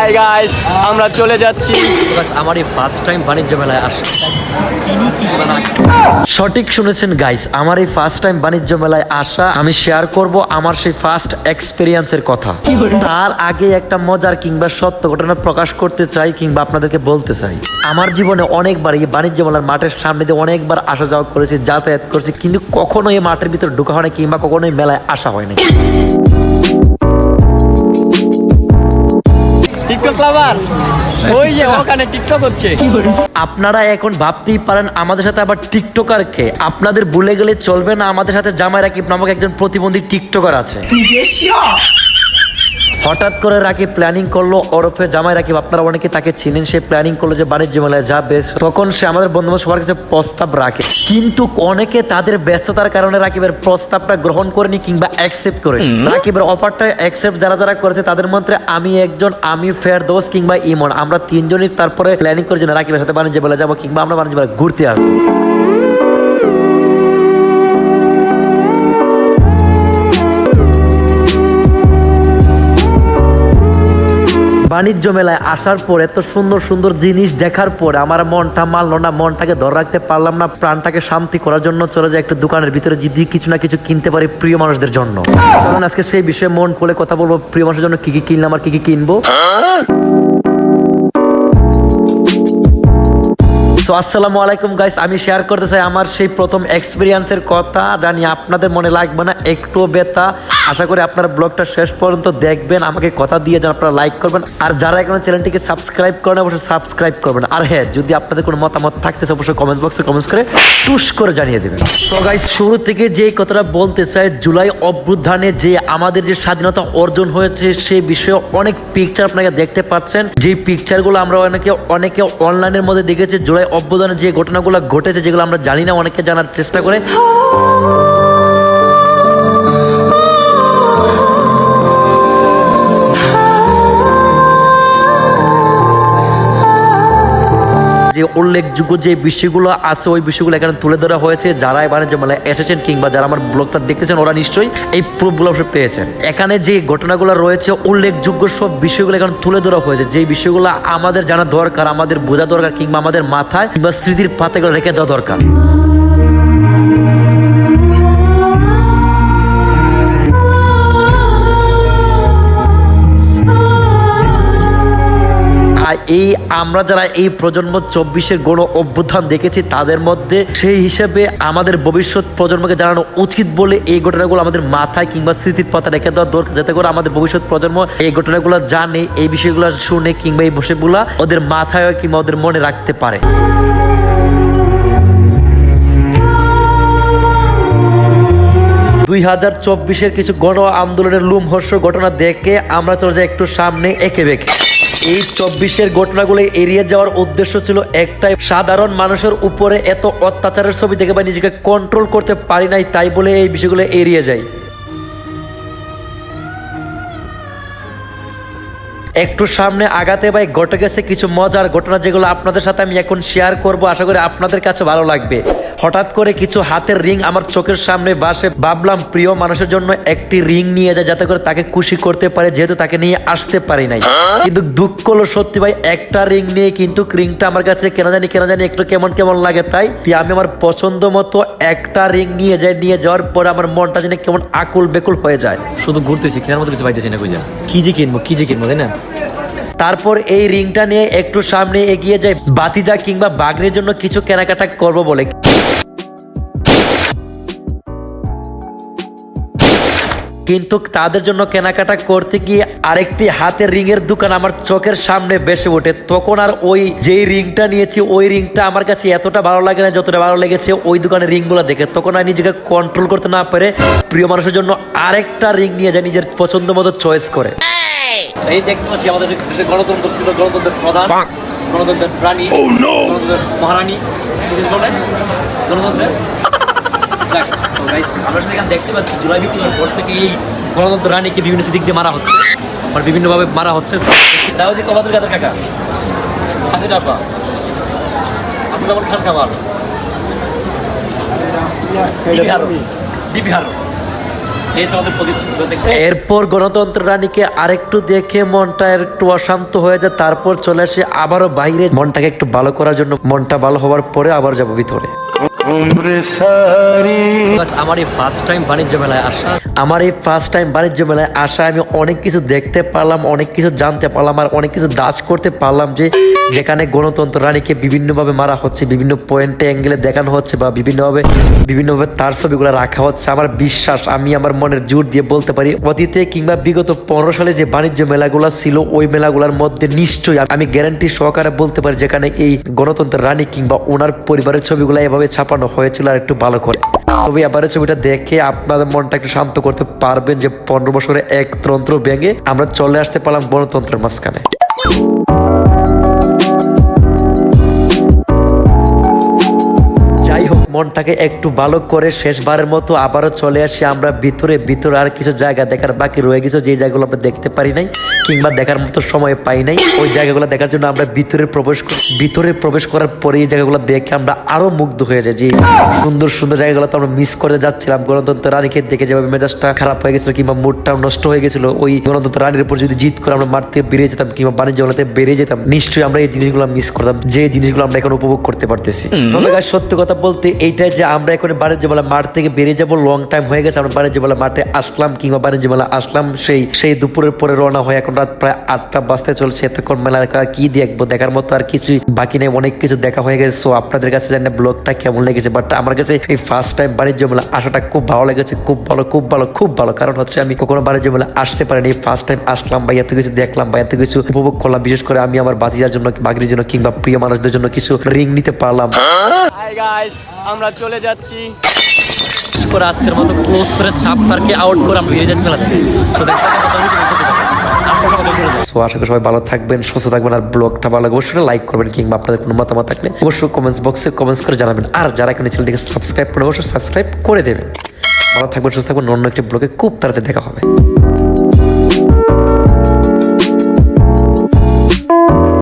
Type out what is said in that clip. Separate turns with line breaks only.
Hi guys আমরা চলে যাচ্ছি।
আমার এই ফার্স্ট টাইম বাণিজ্য মেলায় আসা সঠিক শুনেছেন গাইস আমার এই ফার্স্ট টাইম বাণিজ্য মেলায় আসা আমি শেয়ার করব আমার সেই ফার্স্ট এক্সপিরিয়েন্সের কথা। তার আগে একটা মজার কিংবা সত্য ঘটনা প্রকাশ করতে চাই কিংবা আপনাদেরকে বলতে চাই। আমার জীবনে অনেকবার এই বাণিজ্য মেলার মাঠের সামনে দিয়ে অনেকবার আসা যাওয়া করেছি যাতায়াত করেছি কিন্তু কখনো এই মাঠের ভিতরে ঢোকা হয় না কিংবা কখনো এই মেলায় আসা হয়নি।
টিকটক ওই যে ওখানে টিকটক হচ্ছে।
আপনারা এখন ভাবতেই পারেন আমাদের সাথে আবার টিকটকার কে। আপনাদের ভুলে গেলে চলবে না আমাদের সাথে জামাই রাকিব নামক একজন প্রতিবন্ধী টিকটকার আছে। হঠাৎ করে রাকিব প্ল্যানিং করল ওরফে জামাই রাকিব আপনারা অনেকে তাকে চিনেন সে প্ল্যানিং করল যে বাণিজ্য মেলায় যাবে তখন সে আমাদের বন্ধু সবার কাছে প্রস্তাব রাখে। কিন্তু অনেকে তাদের ব্যস্ততার কারণে রাকিবের প্রস্তাবটা গ্রহণ করেনি কিংবা অ্যাকসেপ্ট করে রাকিবের অফারটা অ্যাকসেপ্ট যারা যারা করেছে তাদের মধ্যে আমি একজন আমি ফের দোষ কিংবা ইমন। আমরা তিনজনই তারপরে প্ল্যানিং করেছি রাকিবের সাথে বাণিজ্য মেলায় যাব কিংবা আমরা বাণিজ্য মেলায় ঘুরতে আসব। বাণিজ্য মেলায় আসার পর এত সুন্দর সুন্দর জিনিস দেখার পর আমার মনটা মানলো না, মনটাকে ধরে রাখতে পারলাম না, প্রাণটাকে শান্তি করার জন্য চলে যায় একটা দোকানের ভিতরে যদি কিছু না কিছু কিনতে পারি প্রিয় মানুষদের জন্য। কারণ আজকে সেই বিষয়ে মন খুলে কথা বলব, প্রিয় মানুষের জন্য কি কি কিনলাম আর কি কি কিনবো। তো আসসালামু আলাইকুম গাইস আমি শেয়ার করতে চাই আমার সেই প্রথম এক্সপিরিয়েন্সের কথা, জানি আপনাদের মনে লাগবে না একটু বেতা আশা করি আপনারা ব্লগটা শেষ পর্যন্ত দেখবেন, আমাকে কথা দিয়ে যান, আপনারা লাইক করবেন, আর যারা এখনও চ্যানেলটিকে সাবস্ক্রাইব করেন অবশ্যই সাবস্ক্রাইব করবেন। আর হ্যাঁ যদি আপনাদের কোনো মতামত থাকতেছে অবশ্যই কমেন্ট বক্সে কমেন্টস করে টুস করে জানিয়ে দেবেন। তো গাইস শুরু থেকে যে কথাটা বলতে চাই, জুলাই অভ্যুত্থানে যে আমাদের যে স্বাধীনতা অর্জন হয়েছে, সে বিষয়ে অনেক পিকচার আপনাকে দেখতে পাচ্ছেন। যে পিকচারগুলো আমরা অনেকে অনেকে অনলাইনের মধ্যে দেখেছি, জুলাই অভ্যুত্থানে যে ঘটনাগুলো ঘটেছে, যেগুলো আমরা জানি না, অনেকে জানার চেষ্টা করে। যে উল্লেখযোগ্য যে বিষয়গুলো আছে, ওই বিষয়গুলো এখানে তুলে ধরা হয়েছে। যারা এবারে যে মেলায় এসেছেন কিংবা যারা আমার ব্লগটা দেখতেছেন, ওরা নিশ্চয়ই এই প্রুফগুলো পেয়েছেন। এখানে যে ঘটনাগুলো রয়েছে, উল্লেখযোগ্য সব বিষয়গুলো এখানে তুলে ধরা হয়েছে। যে বিষয়গুলো আমাদের জানা দরকার, আমাদের বোঝা দরকার কিংবা আমাদের মাথায় কিংবা স্মৃতির পাতাগুলো রেখে দেওয়া দরকার। আর এই আমরা যারা এই প্রজন্ম চব্বিশের গণ অভ্যুত্থান দেখেছি, তাদের মধ্যে সেই হিসেবে আমাদের ভবিষ্যৎ প্রজন্মকে জানানো উচিত বলে এই ঘটনাগুলো আমাদের মাথায় কিংবা স্মৃতির পাতা রেখে দেওয়া দরকার, যাতে করে আমাদের ভবিষ্যৎ প্রজন্ম এই ঘটনাগুলো জানে, এই বিষয়গুলো শুনে কিংবা এই বিষয়গুলো ওদের মাথায় কিংবা ওদের মনে রাখতে পারে। দুই হাজার চব্বিশের কিছু গণ আন্দোলনের লুমহর্ষ ঘটনা দেখে আমরা চলে যাই একটু সামনে, এঁকে বেঁকে। এই চব্বিশের ঘটনাগুলো এড়িয়ে যাওয়ার উদ্দেশ্য ছিল একটাই। সাধারণ মানুষের উপরে এত অত্যাচারের ছবি দেখে বা নিজেকে কন্ট্রোল করতে পারি নাই, তাই বলে এই বিষয়গুলো এড়িয়ে যায়। একটু সামনে আগাতে ভাই, ঘটে গেছে কিছু মজার ঘটনা যেগুলো আপনাদের সাথে আমি এখন শেয়ার করব। আশা করি আপনাদের কাছে ভালো লাগবে। হঠাৎ করে কিছু হাতের রিং আমার চোখের সামনে বাসে ভাবলাম প্রিয় মানুষের জন্য একটি রিং নিয়ে যায় যাতে করে তাকে খুশি করতে পারে যেহেতু তাকে নিয়ে আসতে পারি নাই। কিন্তু দুঃখ হলো সত্যি ভাই একটা রিং নিয়ে কিন্তু রিংটা আমার কাছে কেনা জানি কেনা জানি একটু কেমন কেমন লাগে তাই। আমি আমার পছন্দ মতো একটা রিং নিয়ে যাই নিয়ে যাওয়ার পরে আমার মনটা যেন কেমন আকুল বেকুল হয়ে যায়।
শুধু ঘুরতেছি কেনার মতো কিছু পাইতেছি না কইজা কি যে কিনবো কি যে কিনবো তাই না?
তারপর এই রিংটা নিয়ে একটু সামনে এগিয়ে যাই বাতিজা কিংবা বাগনের জন্য কিছু কেনাকাটা করব বলে। কিন্তু তাদের জন্য কেনাকাটা করতে গিয়ে আরেকটি হাতের রিং এর দোকান আমার চোখের সামনে বেসে ওঠে। তখন আর ওই যেই রিংটা নিয়েছি ওই রিংটা আমার কাছে এতটা ভালো লাগে না যতটা ভালো লেগেছে ওই দোকানের রিংগুলো দেখে। তখন আর নিজেকে কন্ট্রোল করতে না পারে প্রিয় মানুষের জন্য আরেকটা রিং নিয়ে যায় নিজের পছন্দ মতো চয়েস করে।
এই দেখতে পাচ্ছি আমাদের দেশে গণতন্ত্র ছিল গণতন্ত্রের প্রধান গণতন্ত্রের প্রাণী গণতন্ত্রের মহারানী। গণতন্ত্রের গণতন্ত্র রানীকে বিভিন্ন দিক দিয়ে মারা হচ্ছে আর বিভিন্নভাবে মারা হচ্ছে।
এরপর গণতন্ত্র রানীকে আরেকটু দেখে মনটা একটু অশান্ত হয়ে যায়, তারপর চলে আসে আবারও বাইরে। মনটাকে একটু ভালো করার জন্য, মনটা ভালো হওয়ার পরে আবার যাব ভিতরে।
আমার এই ফার্স্ট টাইম বাণিজ্য মেলায় আসা
আমার এই ফার্স্ট টাইম বাণিজ্য মেলায় আসা আমি অনেক কিছু দেখতে পারলাম অনেক কিছু জানতে পারলাম আর অনেক কিছু দাজ করতে পারলাম যে যেখানে গণতন্ত্র রানীকে বিভিন্নভাবে মারা হচ্ছে বিভিন্ন পয়েন্টে অ্যাঙ্গেলে দেখানো হচ্ছে বা বিভিন্নভাবে বিভিন্নভাবে তার ছবিগুলো রাখা হচ্ছে। আমার বিশ্বাস আমি আমার মনের জোর দিয়ে বলতে পারি অতীতে কিংবা বিগত পনেরো সালে যে বাণিজ্য মেলাগুলো ছিল ওই মেলাগুলোর মধ্যে নিশ্চয়ই আমি গ্যারান্টি সহকারে বলতে পারি যেখানে এই গণতন্ত্র রানী কিংবা ওনার পরিবারের ছবিগুলো এভাবে ছাপানো হয়েছিল আর একটু ভালো করে। তবে এবারে ছবিটা দেখে আপনাদের মনটা একটু শান্ত করতে পারবেন যে পনেরো বছরে এক তন্ত্র ভেঙে আমরা চলে আসতে পারলাম গণতন্ত্রের মাঝখানে। মনটাকে একটু ভালো করে শেষবারের মতো আবারও চলে আসি। আমরা ভিতরে ভিতরে আর কিছু জায়গা দেখার বাকি রয়ে গেছে যে জায়গাগুলো আমরা দেখতে পারি নাই কিংবা দেখার মতো সময় পাই নাই। ওই জায়গাগুলো দেখার জন্য আমরা ভিতরে প্রবেশ ভিতরে প্রবেশ করার পরে এই জায়গাগুলো দেখে আমরা আরও মুগ্ধ হয়ে যাই যে সুন্দর সুন্দর জায়গাগুলো তো আমরা মিস করে যাচ্ছিলাম। গণতন্ত্র রানীকে দেখে যেভাবে মেজাজটা খারাপ হয়ে গেছিল কিংবা মুডটাও নষ্ট হয়ে গেছিল ওই গণতন্ত্র রানীর উপর যদি জিত করে আমরা মাঠ থেকে বেরিয়ে যেতাম কিংবা বাণিজ্য মেলাতে বেরিয়ে যেতাম নিশ্চয়ই আমরা এই জিনিসগুলো মিস করতাম যে জিনিসগুলো আমরা এখন উপভোগ করতে পারতেছি। তবে সত্যি কথা বলতে এইটাই যে আমরা এখন বাণিজ্য মেলা মাঠ থেকে বেরিয়ে যাব লং টাইম হয়ে গেছে আমরা বাণিজ্য মেলা মাঠে আসলাম কিংবা বাণিজ্য মেলা আসলাম সেই সেই দুপুরের পরে রওনা হয়ে এখন রাত প্রায় আটটা বাজতে চলছে। এতক্ষণ মেলা কি দেখব? দেখার মতো আর কিছুই বাকি নেই অনেক কিছু দেখা হয়ে গেছে। সো আপনাদের কাছে জানি ব্লগটা কেমন লেগেছে বাট আমার কাছে এই ফার্স্ট টাইম বাণিজ্য মেলা আসাটা খুব ভালো লেগেছে খুব ভালো খুব ভালো খুব ভালো। কারণ হচ্ছে আমি কখনো বাণিজ্য মেলা আসতে পারিনি। ফার্স্ট টাইম আসলাম বা এত কিছু দেখলাম বা এত কিছু উপভোগ করলাম বিশেষ করে আমি আমার বাতিজার জন্য বাগরির জন্য কিংবা প্রিয় মানুষদের জন্য কিছু রিং নিতে পারলাম।
হাই গাইস আমরা চলে যাচ্ছি।
করে আজকের মতো ক্লোজ করে চাপটারকে আউট করে আমরা বেরিয়ে যাচ্ছি মেলা
আশা করি সবাই ভালো থাকবেন, সুস্থ থাকবেন, আর ব্লগটা ভালো অবশ্যই লাইক করবেন কিংবা আপনাদের কোনো মতামত থাকলে অবশ্যই কমেন্টস বক্সে কমেন্টস করে জানাবেন। আর যারা এখানে চ্যানেলটিকে সাবস্ক্রাইব করে অবশ্যই সাবস্ক্রাইব করে দেবেন। ভালো থাকবেন, সুস্থ থাকবেন, অন্য একটি ব্লগে খুব তাড়াতাড়ি দেখা হবে।